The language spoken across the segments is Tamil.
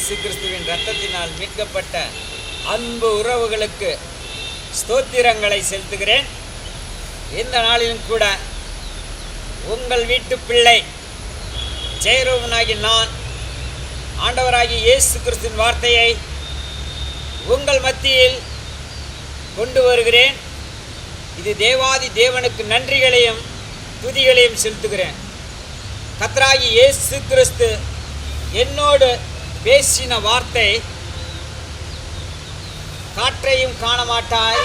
இயேசு கிறிஸ்துவின் ரத்தத்தினால் மீட்கப்பட்ட அன்பு உறவுகளுக்கு ஸ்தோத்திரங்களை செலுத்துகிறேன். இந்த நாளிலும் கூட உங்கள் வீட்டு பிள்ளை ஜெயரூபனாகி நான் ஆண்டவராகி இயேசு கிறிஸ்துவின் வார்த்தையை உங்கள் மத்தியில் கொண்டு வருகிறேன். இது தேவாதி தேவனுக்கு நன்றிகளையும் துதிகளையும் செலுத்துகிறேன். கத்ராகி இயேசு கிறிஸ்து என்னோடு பேசின வார்த்தை காற்றையும் காண மாட்டாய்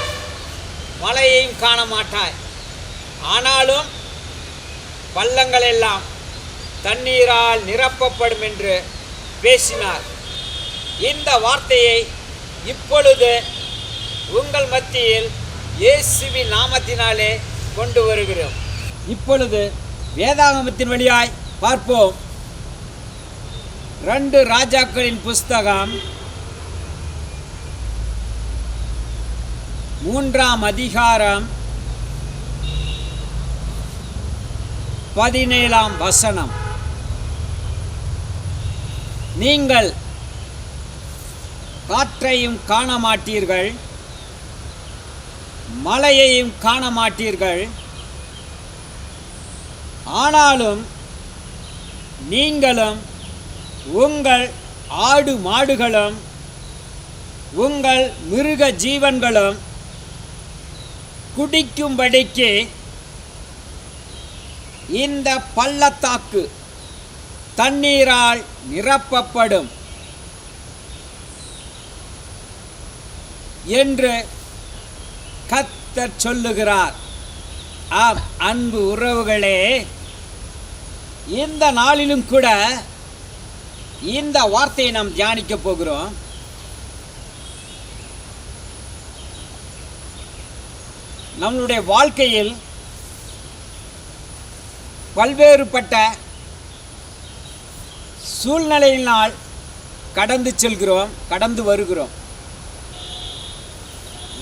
மழையையும் காண மாட்டாய் ஆனாலும் பள்ளங்கள் எல்லாம் தண்ணீரால் நிரப்பப்படும் என்று பேசினார். இந்த வார்த்தையை இப்பொழுது உங்கள் மத்தியில் இயேசுவி நாமத்தினாலே கொண்டு வருகிறோம். இப்பொழுது வேதாகமத்தின் வழியாய் பார்ப்போம். ரெண்டு ராஜாக்களின் புஸ்தகம். மூன்றாம் அதிகாரம். பதினேழாம் வசனம். நீங்கள் காற்றையும் காண மாட்டீர்கள் மலையையும் காண மாட்டீர்கள் ஆனாலும் நீங்களும் உங்கள் ஆடு மாடுகளும் உங்கள் மிருக ஜீவன்களும் குடிக்கும்படிக்கு இந்த பள்ளத்தாக்கு தண்ணீரால் நிரப்பப்படும் என்று கத்தர் சொல்லுகிறார். ஆம் அன்பு உறவுகளே இந்த நாளிலும் கூட இந்த வார்த்தையை நாம் தியானிக்க போகிறோம். நம்மளுடைய வாழ்க்கையில் பல்வேறுபட்ட சூழ்நிலையினால் கடந்து செல்கிறோம் கடந்து வருகிறோம்.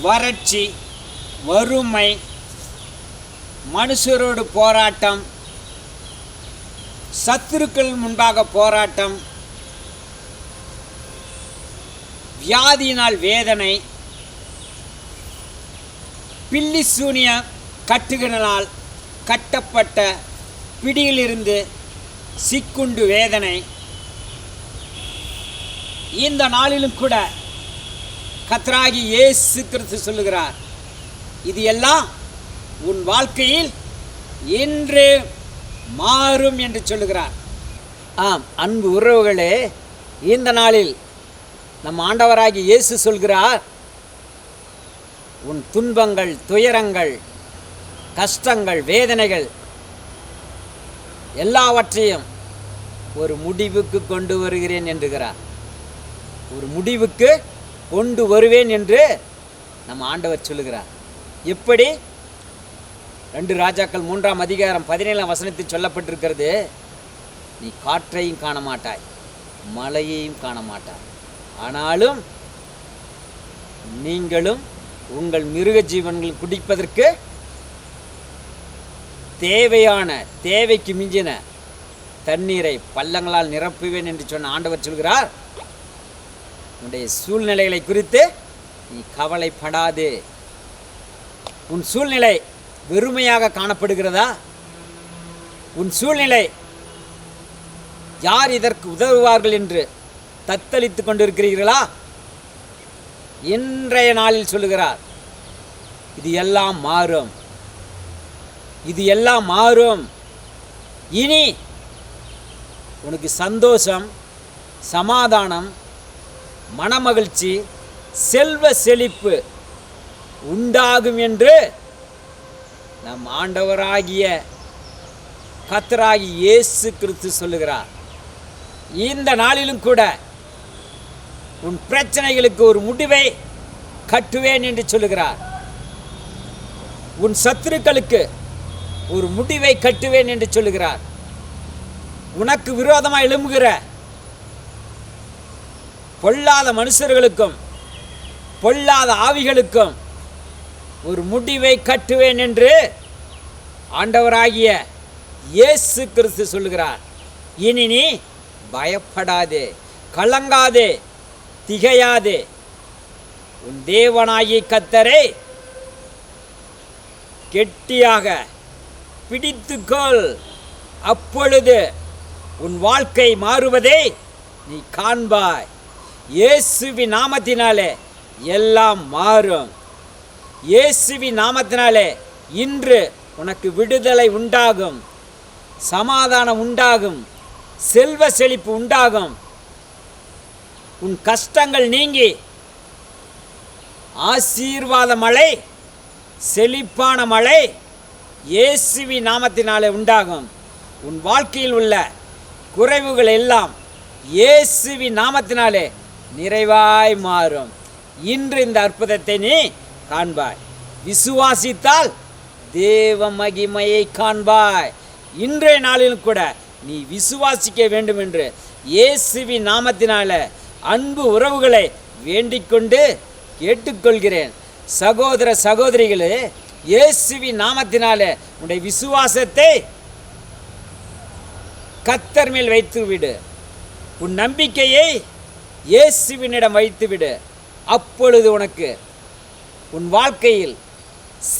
வறட்சி வறுமை மனுஷரோடு போராட்டம் சத்துருக்கள் முன்பாக போராட்டம் வியாதியினால் வேதனை பில்லி சூனிய கட்டுகளினால் கட்டப்பட்ட பிடியிலிருந்து சிக்குண்டு வேதனை. இந்த நாளிலும் கூட கத்ராகி இயேசு கிறிஸ்து சொல்லுகிறார் இது எல்லாம் உன் வாழ்க்கையில் இன்று மாறும் என்று சொல்லுகிறார். ஆம் அன்பு உறவுகளே இந்த நாளில் நம் ஆண்டவராகி இயேசு சொல்கிறார் உன் துன்பங்கள் துயரங்கள் கஷ்டங்கள் வேதனைகள் எல்லாவற்றையும் ஒரு முடிவுக்கு கொண்டு வருகிறேன் என்றுகிறார் ஒரு முடிவுக்கு கொண்டு வருவேன் என்று நம் ஆண்டவர் சொல்லுகிறார். எப்படி ரெண்டு ராஜாக்கள் மூன்றாம் அதிகாரம் பதினேழாம் வசனத்தில் சொல்லப்பட்டிருக்கிறது நீ காற்றையும் காண மாட்டாய் மழையையும் காண மாட்டாய் ஆனாலும் நீங்களும் உங்கள் மிருக ஜீவன்கள் குடிப்பதற்கு தேவையான தேவைக்கு மிஞ்சின தண்ணீரை பள்ளங்களால் நிரப்புவேன் என்று சொன்ன ஆண்டவர் சொல்கிறார். உன்னுடைய சூழ்நிலைகளை குறித்து நீ கவலைப்படாது. உன் சூழ்நிலை வெறுமையாக காணப்படுகிறதா? உன் சூழ்நிலை யார் இதற்கு உதவுவார்கள் என்று தத்தளித்து கொண்டிருக்கிறீர்களா? இன்றைய நாளில் சொல்லுகிறார் இது எல்லாம் மாறும். இது எல்லாம் மாறும். இனி உனக்கு சந்தோஷம் சமாதானம் மனமகிழ்ச்சி செல்வ செழிப்பு உண்டாகும் என்று நம் ஆண்டவராகிய கத்தராகி இயேசு கிறிஸ்து சொல்லுகிறார். இந்த நாளிலும் கூட உன் பிரச்சனைகளுக்கு ஒரு முடிவை கட்டுவேன் என்று சொல்லுகிறார். உன் சத்துருக்களுக்கு ஒரு முடிவை கட்டுவேன் என்று சொல்லுகிறார். உனக்கு விரோதமாக எழும்புகிற பொல்லாத மனுஷர்களுக்கும் பொல்லாத ஆவிகளுக்கும் ஒரு முடிவை கட்டுவேன் என்று ஆண்டவராகிய இயேசு கிறிஸ்து சொல்லுகிறார். இனி நீ பயப்படாதே கலங்காதே. திகையாதே. உன் தேவனாகிய கத்தரை கெட்டியாக பிடித்துக்கொள். அப்பொழுது உன் வாழ்க்கை மாறுவதை நீ காண்பாய். இயேசுவி நாமத்தினாலே எல்லாம் மாறும். இயேசுவி நாமத்தினாலே இன்று உனக்கு விடுதலை உண்டாகும். சமாதானம் உண்டாகும். செல்வ செழிப்பு உண்டாகும். உன் கஷ்டங்கள் நீங்கி ஆசீர்வாத மழை செழிப்பான மழை இயேசுவி நாமத்தினாலே உண்டாகும். உன் வாழ்க்கையில் உள்ள குறைவுகள் எல்லாம் இயேசுவி நாமத்தினாலே நிறைவாய் மாறும். இன்று இந்த அற்புதத்தை நீ காண்பாய். விசுவாசித்தால் தேவ மகிமையை காண்பாய். இன்றைய நாளிலும் கூட நீ விசுவாசிக்க வேண்டும் என்று இயேசுவி நாமத்தினால அன்பு உறவுகளை வேண்டிக்கொண்டு கேட்டுக்கொள்கிறேன். சகோதர சகோதரிகளே இயேசுவி நாமத்தினாலே உன்னுடைய விசுவாசத்தை கத்தர் மேல் வைத்து விடு உன் நம்பிக்கையை இயேசுவினிடம் வைத்து விடு அப்பொழுது உனக்கு உன் வாழ்க்கையில்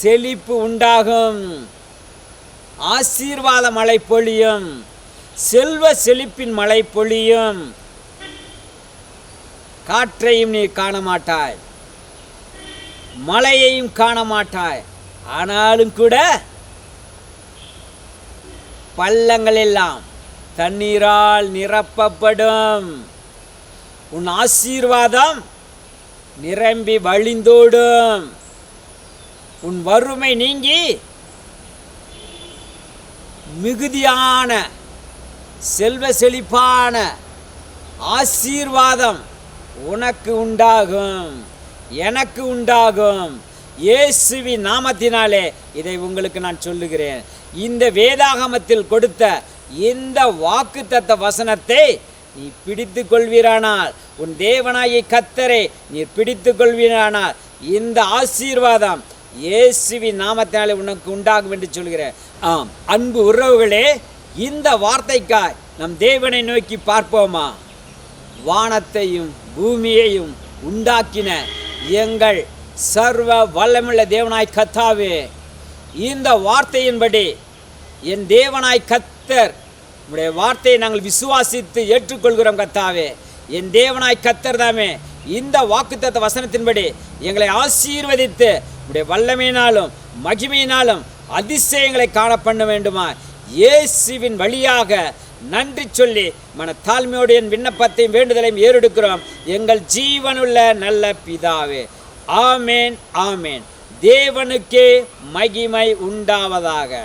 செழிப்பு உண்டாகும். ஆசீர்வாத மழை பொழியும். செல்வ செழிப்பின் மழை பொழியும். காற்றையும் நீ காண மாட்டாய் மழையையும் காண மாட்டாய் ஆனாலும் கூட பள்ளங்கள் எல்லாம் தண்ணீரால் நிரப்பப்படும். உன் ஆசீர்வாதம் நிரம்பி வழிந்தோடும். உன் வறுமை நீங்கி மிகுதியான செல்வ செழிப்பான ஆசீர்வாதம் உனக்கு உண்டாகும் எனக்கு உண்டாகும். இயேசுவி நாமத்தினாலே இதை உங்களுக்கு நான் சொல்லுகிறேன். இந்த வேதாகமத்தில் கொடுத்த இந்த வாக்குத்தத்த வசனத்தை நீ பிடித்து கொள்வீரானால் உன் தேவனாயை கத்தரை நீ பிடித்து கொள்வீரானால் இந்த ஆசீர்வாதம் இயேசுவி நாமத்தினாலே உனக்கு உண்டாகும் என்று சொல்கிறேன் ஆம் அன்பு உறவுகளே இந்த வார்த்தைக்காய் நம் தேவனை நோக்கி பார்ப்போமா? வானத்தையும் பூமியையும் உண்டாக்கின எங்கள் சர்வ வல்லமுள்ள தேவனாய் கத்தாவே இந்த வார்த்தையின்படி என் தேவனாய் கத்தர் உடைய வார்த்தையை நாங்கள் விசுவாசித்து ஏற்றுக்கொள்கிறோம் கத்தாவே என் தேவனாய் கத்தர் தாமே இந்த வாக்குத்தத்த வசனத்தின்படி எங்களை ஆசீர்வதித்து உடைய வல்லமையினாலும் மகிமையினாலும் அதிசயங்களை காண பண்ண வேண்டுமா? இயேசுவின் வழியாக நன்றி சொல்லி மன தாழ்மையோடு என் விண்ணப்பத்தையும் வேண்டுதலையும் ஏறெடுக்கிறோம். எங்கள் ஜீவனுள்ள நல்ல பிதாவே. ஆமேன் ஆமேன். தேவனுக்கே மகிமை உண்டாவதாக.